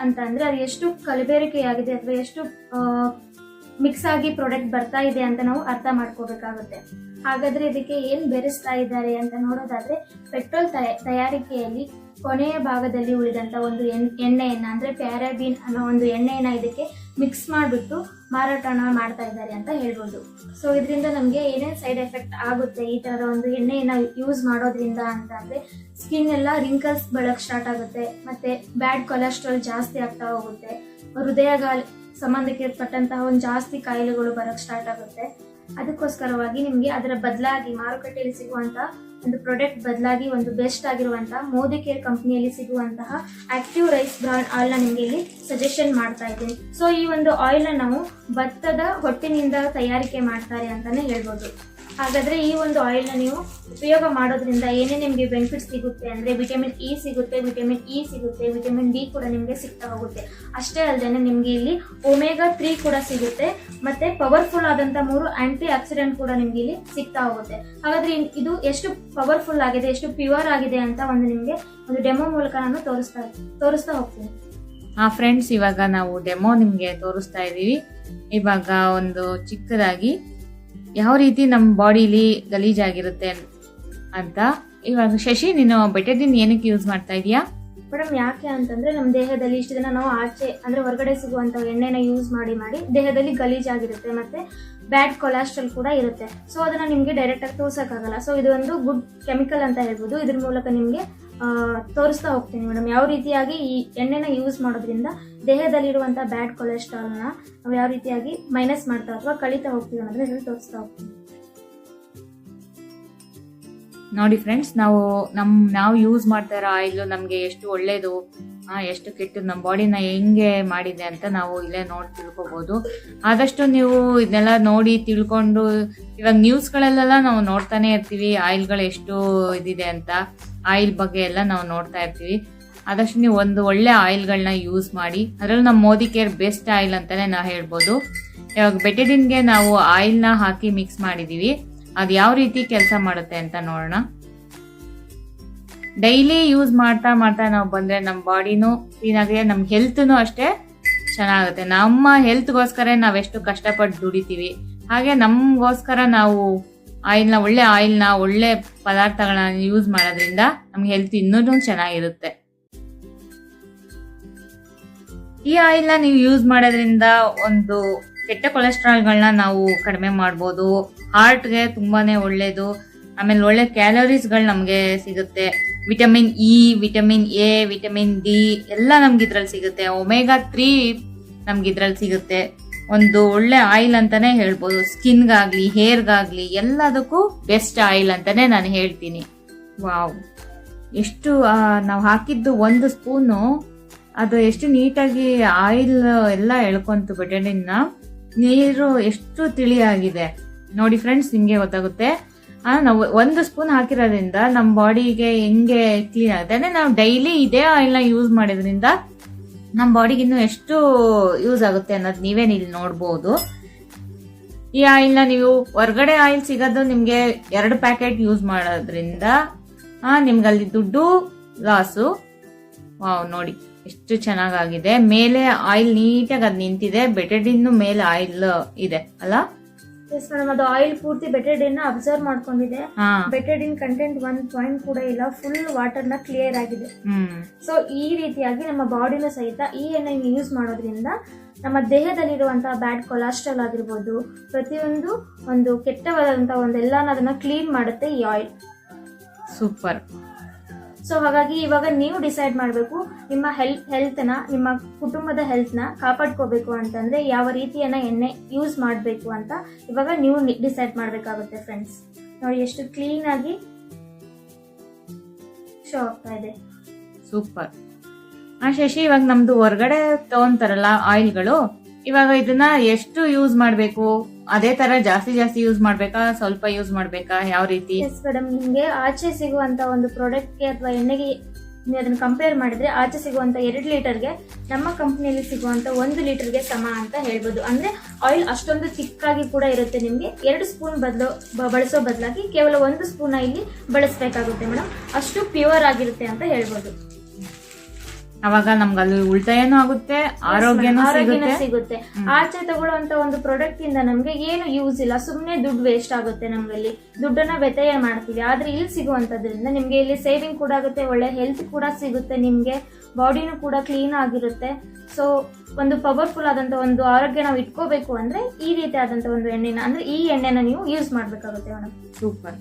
ಅಂತ ಅಂದರೆ ಅದು ಎಷ್ಟು ಕಲಬೆರಕೆಯಾಗಿದೆ ಅಥವಾ ಎಷ್ಟು ಮಿಕ್ಸ್ ಆಗಿ ಪ್ರಾಡಕ್ಟ್ ಬರ್ತಾ ಇದೆ ಅಂತ ನಾವು ಅರ್ಥ ಮಾಡ್ಕೋಬೇಕಾಗುತ್ತೆ. ಹಾಗಾದ್ರೆ ಇದಕ್ಕೆ ಏನ್ ಬೆರೆಸ್ತಾ ಇದ್ದಾರೆ ಅಂತ ನೋಡೋದಾದ್ರೆ ಪೆಟ್ರೋಲ್ ತಯ- ತಯಾರಿಕೆಯಲ್ಲಿ ಕೊನೆಯ ಭಾಗದಲ್ಲಿ ಉಳಿದಂಥ ಒಂದು ಎಣ್- ಎಣ್ಣೆಯನ್ನ, ಅಂದ್ರೆ ಪ್ಯಾರಾಬಿನ್ ಅನ್ನೋ ಒಂದು ಎಣ್ಣೆಯನ್ನು ಇದಕ್ಕೆ ಮಿಕ್ಸ್ ಮಾಡಿಬಿಟ್ಟು ಮಾರಾಟನ ಮಾಡ್ತಾ ಇದ್ದಾರೆ ಅಂತ ಹೇಳ್ಬೋದು. ಸೊ ಇದರಿಂದ ನಮಗೆ ಏನೇನು ಸೈಡ್ ಎಫೆಕ್ಟ್ ಆಗುತ್ತೆ ಈ ತರದ ಒಂದು ಎಣ್ಣೆಯನ್ನು ಯೂಸ್ ಮಾಡೋದ್ರಿಂದ ಅಂತ ಅಂದರೆ ಸ್ಕಿನ್ ಎಲ್ಲ ರಿಂಕಲ್ಸ್ ಬೆಳಕ್ ಸ್ಟಾರ್ಟ್ ಆಗುತ್ತೆ, ಮತ್ತೆ ಬ್ಯಾಡ್ ಕೊಲೆಸ್ಟ್ರಾಲ್ ಜಾಸ್ತಿ ಆಗ್ತಾ ಹೋಗುತ್ತೆ, ಹೃದಯಗಾಲ ಪಟ್ಟಂತಹ ಒಂದು ಜಾಸ್ತಿ ಕಾಯಿಲೆಗಳು ಬರಕ್ ಸ್ಟಾರ್ಟ್ ಆಗುತ್ತೆ. ಅದಕ್ಕೋಸ್ಕರವಾಗಿ ನಿಮಗೆ ಅದರ ಬದಲಾಗಿ ಮಾರುಕಟ್ಟೆಯಲ್ಲಿ ಸಿಗುವಂತಹ ಒಂದು ಪ್ರಾಡಕ್ಟ್ ಬದಲಾಗಿ ಒಂದು ಬೆಸ್ಟ್ ಆಗಿರುವಂತಹ ಮೋದಿ ಕೇರ್ ಕಂಪ್ನಿಯಲ್ಲಿ ಸಿಗುವಂತಹ ಆಕ್ಟಿವ್ ರೈಸ್ ಬ್ರಾಂಡ್ ಆಯಿಲ್ ನಿಮಗೆ ಇಲ್ಲಿ ಸಜೆಷನ್ ಮಾಡ್ತಾ ಇದ್ದೀನಿ. ಸೊ ಈ ಒಂದು ಆಯಿಲ್ ನಾವು ಭತ್ತದ ಹೊಟ್ಟಿನಿಂದ ತಯಾರಿಕೆ ಮಾಡ್ತಾರೆ ಅಂತಾನೆ ಹೇಳ್ಬೋದು. ಹಾಗಾದ್ರೆ ಈ ಒಂದು ಆಯಿಲ್ನ ನೀವು ಉಪಯೋಗ ಮಾಡೋದ್ರಿಂದ ಏನೇ ನಿಮಗೆ ಬೆನಿಫಿಟ್ ಸಿಗುತ್ತೆ ಅಂದ್ರೆ ವಿಟಮಿನ್ ಇ ಸಿಗುತ್ತೆ ವಿಟಮಿನ್ ಇ ಸಿಗುತ್ತೆ ವಿಟಮಿನ್ ಡಿ ಕೂಡ ನಿಮಗೆ ಸಿಗ್ತಾ ಹೋಗುತ್ತೆ. ಅಷ್ಟೇ ಅಲ್ಲದೆ ನಿಮಗೆ ಇಲ್ಲಿ ಒಮೆಗಾ ತ್ರೀ ಕೂಡ ಸಿಗುತ್ತೆ ಮತ್ತೆ ಪವರ್ಫುಲ್ ಆದಂತ ಮೂರು ಆಂಟಿ ಆಕ್ಸಿಡೆಂಟ್ ಕೂಡ ನಿಮ್ಗೆ ಇಲ್ಲಿ ಸಿಗ್ತಾ ಹೋಗುತ್ತೆ. ಹಾಗಾದ್ರೆ ಇದು ಎಷ್ಟು ಪವರ್ಫುಲ್ ಆಗಿದೆ, ಎಷ್ಟು ಪ್ಯೂರ್ ಆಗಿದೆ ಅಂತ ಒಂದು ನಿಮಗೆ ಒಂದು ಡೆಮೋ ಮೂಲಕ ನಾನು ತೋರಿಸ್ತಾ ತೋರಿಸ್ತಾ ಹೋಗ್ತೀನಿ. ಆ ಫ್ರೆಂಡ್ಸ್ ಇವಾಗ ನಾವು ಡೆಮೋ ನಿಮಗೆ ತೋರಿಸ್ತಾ ಇದ್ದೀವಿ. ಇವಾಗ ಒಂದು ಚಿಕ್ಕದಾಗಿ ಯಾವ ರೀತಿ ನಮ್ಮ ಬಾಡಿಲಿ ಗಲೀಜಾಗಿರುತ್ತೆ ಅಂತ. ಇವಾಗ ಶಶಿ, ನೀನು ಬೆಟೆಡಿನ್ ಏನಕ್ಕೆ ಯೂಸ್ ಮಾಡ್ತಾ ಇದೀಯಾ? ಮೇಡಮ್, ಯಾಕೆ ಅಂತಂದ್ರೆ ನಮ್ಮ ದೇಹದಲ್ಲಿ ಇಷ್ಟು ದಿನ ನಾವು ಆಚೆ, ಅಂದ್ರೆ ಹೊರಗಡೆ ಸಿಗುವಂತ ಎಣ್ಣೆನ ಯೂಸ್ ಮಾಡಿ ಮಾಡಿ ದೇಹದಲ್ಲಿ ಗಲೀಜಾಗಿರುತ್ತೆ ಮತ್ತೆ ಬ್ಯಾಡ್ ಕೊಲೆಸ್ಟ್ರಾಲ್ ಕೂಡ ಇರುತ್ತೆ. ಸೊ ಅದನ್ನ ನಿಮ್ಗೆ ಡೈರೆಕ್ಟ್ ಆಗಿ ತೋರ್ಸಕ್ಕಾಗಲ್ಲ. ಸೊ ಇದು ಒಂದು ಗುಡ್ ಕೆಮಿಕಲ್ ಅಂತ ಹೇಳ್ಬೋದು. ಇದ್ರ ಮೂಲಕ ನಿಮ್ಗೆ ತೋರಿಸ್ತಾ ಹೋಗ್ತೀನಿ ಮೇಡಮ್. ಯಾವ ರೀತಿಯಾಗಿ ಈ ಎಣ್ಣೆನ ಯೂಸ್ ಮಾಡೋದ್ರಿಂದ ದೇಹದಲ್ಲಿರುವಂತ ಬ್ಯಾಡ್ ಕೊಲೆಸ್ಟ್ರಾಲ್ನ ನಾವು ಯಾವ ರೀತಿಯಾಗಿ ಮೈನಸ್ ಮಾಡ್ತಾ ಅಥವಾ ಕಳೀತಾ ಹೋಗ್ತೀವಿ ಅನ್ನೋದನ್ನ ಹೇಳಿ ತೋರಿಸ್ತಾ ಹೋಗ್ತೀವಿ ನೋಡಿ ಫ್ರೆಂಡ್ಸ್ ನಾವು ನಮ್, ನಾವು ಯೂಸ್ ಮಾಡ್ತಾ ಇರೋ ಆಯಿಲ್ ನಮಗೆ ಎಷ್ಟು ಒಳ್ಳೇದು ಎಷ್ಟು ಕೆಟ್ಟದ್ದು ನಮ್ಮ ಬಾಡಿನ ಹೆಂಗೆ ಮಾಡಿದೆ ಅಂತ ನಾವು ಇಲ್ಲೇ ನೋಡಿ ತಿಳ್ಕೊಬೋದು. ಆದಷ್ಟು ನೀವು ಇದನ್ನೆಲ್ಲ ನೋಡಿ ತಿಳ್ಕೊಂಡು, ಇವಾಗ ನ್ಯೂಸ್ಗಳಲ್ಲೆಲ್ಲ ನಾವು ನೋಡ್ತಾನೆ ಇರ್ತೀವಿ ಆಯಿಲ್ಗಳು ಎಷ್ಟು ಇದಿದೆ ಅಂತ ಆಯಿಲ್ ಬಗ್ಗೆ ಎಲ್ಲ ನಾವು ನೋಡ್ತಾ ಇರ್ತೀವಿ. ಆದಷ್ಟು ನೀವು ಒಂದು ಒಳ್ಳೆ ಆಯಿಲ್ಗಳನ್ನ ಯೂಸ್ ಮಾಡಿ, ಅದರಲ್ಲೂ ನಮ್ಮ ಮೋದಿ ಕೇರ್ ಬೆಸ್ಟ್ ಆಯಿಲ್ ಅಂತಲೇ ನಾವು ಹೇಳ್ಬೋದು. ಇವಾಗ ಬೆಟೆಡಿನ್ಗೆ ನಾವು ಆಯಿಲ್ನ ಹಾಕಿ ಮಿಕ್ಸ್ ಮಾಡಿದ್ದೀವಿ ಅದು ಯಾವ ರೀತಿ ಕೆಲಸ ಮಾಡುತ್ತೆ ಅಂತ ನೋಡೋಣ. ಡೈಲಿ ಯೂಸ್ ಮಾಡ್ತಾ ಮಾಡ್ತಾ ನಾವು ಬಂದರೆ ನಮ್ಮ ಬಾಡಿನೂ ಕ್ಲೀನಾಗಿದೆ ನಮ್ಮ ಹೆಲ್ತ್ನು ಅಷ್ಟೇ ಚೆನ್ನಾಗುತ್ತೆ. ನಮ್ಮ ಹೆಲ್ತ್ಗೋಸ್ಕರ ನಾವೆಷ್ಟು ಕಷ್ಟಪಟ್ಟು ದುಡಿತೀವಿ. ಹಾಗೆ ನಮಗೋಸ್ಕರ ನಾವು ಆಯಿಲ್ನ, ಒಳ್ಳೆ ಆಯಿಲ್ನ, ಒಳ್ಳೆ ಪದಾರ್ಥಗಳನ್ನ ಯೂಸ್ ಮಾಡೋದ್ರಿಂದ ನಮ್ಗೆ ಹೆಲ್ತ್ ಇನ್ನೂ ಚೆನ್ನಾಗಿರುತ್ತೆ. ಈ ಆಯಿಲ್ನ ನೀವು ಯೂಸ್ ಮಾಡೋದ್ರಿಂದ ಒಂದು ಕೆಟ್ಟ ಕೊಲೆಸ್ಟ್ರಾಲ್ಗಳನ್ನ ನಾವು ಕಡಿಮೆ ಮಾಡ್ಬೋದು. ಹಾರ್ಟ್ಗೆ ತುಂಬಾನೇ ಒಳ್ಳೇದು. ಆಮೇಲೆ ಒಳ್ಳೆ ಕ್ಯಾಲೋರೀಸ್ಗಳು ನಮಗೆ ಸಿಗುತ್ತೆ. Vitamin E vitamin A vitamin D ಎಲ್ಲ ನಮ್ಗೆ ಇದ್ರಲ್ಲಿ ಸಿಗುತ್ತೆ. ಒಮೆಗಾ ತ್ರೀ ನಮ್ಗೆ ಇದ್ರಲ್ಲಿ ಸಿಗುತ್ತೆ. ಒಂದು ಒಳ್ಳೆ ಆಯಿಲ್ ಅಂತಾನೆ ಹೇಳ್ಬೋದು. ಸ್ಕಿನ್ಗಾಗ್ಲಿ ಹೇರ್ಗಾಗ್ಲಿ ಎಲ್ಲದಕ್ಕೂ ಬೆಸ್ಟ್ ಆಯಿಲ್ ಅಂತಾನೆ ನಾನು ಹೇಳ್ತೀನಿ. ವಾವ್ ಎಷ್ಟು ನಾವು ಹಾಕಿದ್ದು ಒಂದು ಸ್ಪೂನು ಅದು ಎಷ್ಟು ನೀಟಾಗಿ ಆಯಿಲ್ ಎಲ್ಲ ಎಳ್ಕೊಂತು ಬಟಾಣಿನ. ನೀರು ಎಷ್ಟು ತಿಳಿಯಾಗಿದೆ. ನೋಡಿ ಫ್ರೆಂಡ್ಸ್, ನಿಮಗೆ ಗೊತ್ತಾಗುತ್ತೆ. ನಾವು ಒಂದು ಸ್ಪೂನ್ ಹಾಕಿರೋದ್ರಿಂದ ನಮ್ಮ ಬಾಡಿಗೆ ಹೆಂಗೆ ಕ್ಲೀನ್ ಆಗುತ್ತೆ. ನಾವು ಡೈಲಿ ಇದೇ ಆಯಿಲ್ನ ಯೂಸ್ ಮಾಡಿದ್ರಿಂದ ನಮ್ಮ ಬಾಡಿಗೆ ಇನ್ನೂ ಎಷ್ಟು ಯೂಸ್ ಆಗುತ್ತೆ ಅನ್ನೋದು ನೀವೇ ಇಲ್ಲಿ ನೋಡ್ಬೋದು. ಈ ಆಯಿಲ್ನ ನೀವು ಹೊರಗಡೆ ಆಯಿಲ್ ಸಿಗೋದು ನಿಮಗೆ ಎರಡು ಪ್ಯಾಕೆಟ್ ಯೂಸ್ ಮಾಡೋದ್ರಿಂದ ನಿಮ್ಗೆ ಅಲ್ಲಿ ದುಡ್ಡು ಲಾಸು ವಾವ್, ನೋಡಿ. ಎಷ್ಟು ಚೆನ್ನಾಗಾಗಿದೆ. ಮೇಲೆ ಆಯಿಲ್ ನೀಟಾಗಿ ಅದು ನಿಂತಿದೆ. ಬೆಟಡಿನ್ನು ಮೇಲೆ ಆಯಿಲ್ ಇದೆ ಅಲ್ಲ? ಎಸ್ ಮೇಡಮ್ ಅದು ಆಯಿಲ್ ಪೂರ್ತಿ ಬೆಟೆಡಿನ್ ಅಬ್ಸರ್ವ್ ಮಾಡ್ಕೊಂಡಿದೆ. ಬೆಟೆಡಿನ್ ಕಂಟೆಂಟ್ ಒಂದ್ ಪಾಯಿಂಟ್ ಕೂಡ ಇಲ್ಲ. ಫುಲ್ ವಾಟರ್ನ ಕ್ಲಿಯರ್ ಆಗಿದೆ. ಸೊ ಈ ರೀತಿಯಾಗಿ ನಮ್ಮ ಬಾಡಿನ ಸಹಿತ ಈ ಎಣ್ಣೆ ಯೂಸ್ ಮಾಡೋದ್ರಿಂದ ನಮ್ಮ ದೇಹದಲ್ಲಿರುವಂತಹ ಬ್ಯಾಡ್ ಕೊಲೆಸ್ಟ್ರಾಲ್ ಆಗಿರ್ಬೋದು ಪ್ರತಿಯೊಂದು ಒಂದು ಕೆಟ್ಟವಾದಂತಹ ಒಂದೆಲ್ಲ ಅದನ್ನ ಕ್ಲೀನ್ ಮಾಡುತ್ತೆ ಈ ಆಯಿಲ್ ಸೂಪರ್ ಸೊ ಹಾಗಾಗಿ ಇವಾಗ ನೀವು ಡಿಸೈಡ್ ಮಾಡಬೇಕು ನಿಮ್ಮ ಹೆಲ್ತ್ ಹೆಲ್ತ್ನ ನಿಮ್ಮ ಕುಟುಂಬದ ಹೆಲ್ತ್ನ ಕಾಪಾಡ್ಕೋಬೇಕು ಅಂತಂದರೆ ಯಾವ ರೀತಿಯನ್ನು ಎಣ್ಣೆ ಯೂಸ್ ಮಾಡಬೇಕು ಅಂತ ಇವಾಗ ನೀವು ಡಿಸೈಡ್ ಮಾಡಬೇಕಾಗುತ್ತೆ ಫ್ರೆಂಡ್ಸ್ ನೋಡಿ ಎಷ್ಟು ಕ್ಲೀನಾಗಿ ಶೋ ಆಗ್ತಾ ಇದೆ. ಸೂಪರ್ ಆ ಶಶಿ ಇವಾಗ ನಮ್ದು ಹೊರಗಡೆ ತಗೊಂತಾರಲ್ಲ ಆಯಿಲ್ಗಳು ಇವಾಗ ಇದನ್ನ ಎಷ್ಟು ಯೂಸ್ ಮಾಡ್ಬೇಕು? ಅದೇ ತರ ಜಾಸ್ತಿ ಜಾಸ್ತಿ ಯೂಸ್ ಮಾಡ್ಬೇಕಾ? ಸ್ವಲ್ಪ ಯೂಸ್ ಮಾಡ್ಬೇಕಾ? ಯಾವ ರೀತಿ? ಎಸ್ ಮೇಡಮ್ ನಿಮಗೆ ಆಚೆ ಸಿಗುವಂತ ಒಂದು ಪ್ರಾಡಕ್ಟ್ಗೆ ಅಥವಾ ಎಣ್ಣೆಗೆ ನೀವು ಅದನ್ನ ಕಂಪೇರ್ ಮಾಡಿದ್ರೆ ಆಚೆ ಸಿಗುವಂತ ಎರಡು ಲೀಟರ್ಗೆ ನಮ್ಮ ಕಂಪ್ನಿಯಲ್ಲಿ ಸಿಗುವಂತ ಒಂದು ಲೀಟರ್ಗೆ ಸಮ ಅಂತ ಹೇಳ್ಬೋದು. ಅಂದ್ರೆ ಆಯಿಲ್ ಅಷ್ಟೊಂದು ಚಿಕ್ಕಾಗಿ ಕೂಡ ಇರುತ್ತೆ ನಿಮಗೆ. ಎರಡು ಸ್ಪೂನ್ ಬದಲು ಬಳಸೋ ಬದಲಾಗಿ ಕೇವಲ ಒಂದು ಸ್ಪೂನ್ ಇಲ್ಲಿ ಬಳಸಬೇಕಾಗುತ್ತೆ ಮೇಡಮ್ ಅಷ್ಟು ಪ್ಯೂರ್ ಆಗಿರುತ್ತೆ ಅಂತ ಹೇಳ್ಬೋದು. ಅವಾಗ ನಮ್ಗೆ ಅಲ್ಲಿ ಉಳಿತಾಯನೂ ಆಗುತ್ತೆ ಆರೋಗ್ಯನೂ ಆರೋಗ್ಯನೂ ಸಿಗುತ್ತೆ. ಆಚೆ ತಗೊಳ್ಳುವಂತ ಒಂದು ಪ್ರಾಡಕ್ಟ್ ಇಂದ ನಮ್ಗೆ ಏನು ಯೂಸ್ ಇಲ್ಲ. ಸುಮ್ನೆ ದುಡ್ಡು ವೇಸ್ಟ್ ಆಗುತ್ತೆ ನಮ್ಗಲ್ಲಿ. ದುಡ್ಡನ್ನ ವ್ಯತ್ಯಯ ಮಾಡ್ತೀವಿ. ಆದ್ರೆ ಇಲ್ಲಿ ಸಿಗುವಂತದ್ರಿಂದ ನಿಮ್ಗೆ ಇಲ್ಲಿ ಸೇವಿಂಗ್ ಕೂಡ ಆಗುತ್ತೆ ಒಳ್ಳೆ ಹೆಲ್ತ್ ಕೂಡ ಸಿಗುತ್ತೆ ನಿಮ್ಗೆ. ಬಾಡಿನೂ ಕೂಡ ಕ್ಲೀನ್ ಆಗಿರುತ್ತೆ. ಸೊ ಒಂದು ಪವರ್ಫುಲ್ ಆದಂತ ಒಂದು ಆರೋಗ್ಯ ನಾವು ಇಟ್ಕೋಬೇಕು ಅಂದ್ರೆ ಈ ರೀತಿ ಆದಂತ ಒಂದು ಎಣ್ಣೆನ ಅಂದ್ರೆ ಈ ಎಣ್ಣೆನ ನೀವು ಯೂಸ್ ಮಾಡ್ಬೇಕಾಗುತ್ತೆ ಮೇಡಮ್ ಸೂಪರ್